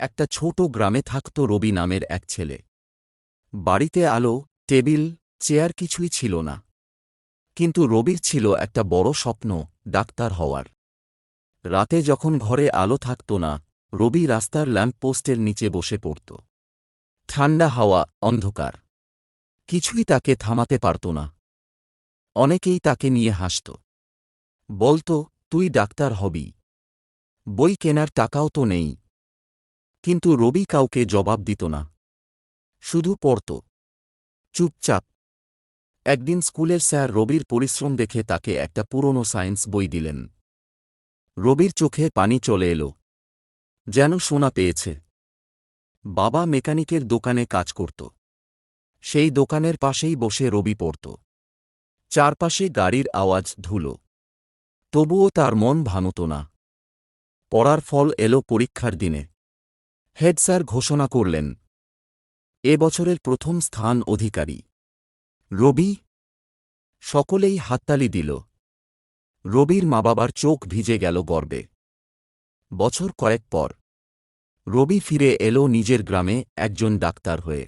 একটা ছোট গ্রামে থাকত রবি নামের এক ছেলে। বাড়িতে আলো, টেবিল, চেয়ার কিছুই ছিল না। কিন্তু রবির ছিল একটা বড় স্বপ্ন, ডাক্তার হওয়ার। রাতে যখন ঘরে আলো থাকত না, রবি রাস্তার ল্যাম্পপোস্টের নিচে বসে পড়ত। ঠান্ডা হাওয়া, অন্ধকার। কিছুই তাকে থামাতে পারত না। অনেকেই তাকে নিয়ে হাসত। বলতো, তুই ডাক্তার হবি। বই কেনার টাকাও তো নেই। কিন্তু রবি কাউকে জবাব দিত না। শুধু পড়ত। চুপচাপ। একদিন স্কুলের স্যার রবির পরিশ্রম দেখে তাকে একটা পুরনো সায়েন্স বই দিলেন। রবির চোখে পানি চলে এলো। যেন সোনা পেয়েছে। বাবা মেকানিকের দোকানে কাজ করত। সেই দোকানের পাশেই বসে রবি পড়ত। চারপাশে গাড়ির আওয়াজ ধুলো। তবুও তার মন ভাঙত না। পড়ার ফল এলো পরীক্ষার দিনে। হেড স্যার ঘোষণা করলেন। এ বছরের প্রথম স্থান অধিকারী। রবি সকলেই হাততালি দিল। রবির মা বাবার চোখ ভিজে গেল গর্বে। বছর কয়েক পর, রবি ফিরে এলো নিজের গ্রামে একজন ডাক্তার হয়ে।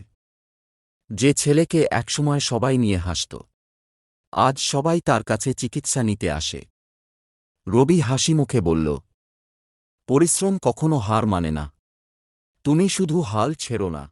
যে ছেলেকে একসময় সবাই নিয়ে হাসত। আজ সবাই তার কাছে চিকিৎসা নিতে আসে। রবি হাসি মুখে বলল, পরিশ্রম কখনো হার মানে না। তুমি শুধু হাল ছেড়ো না।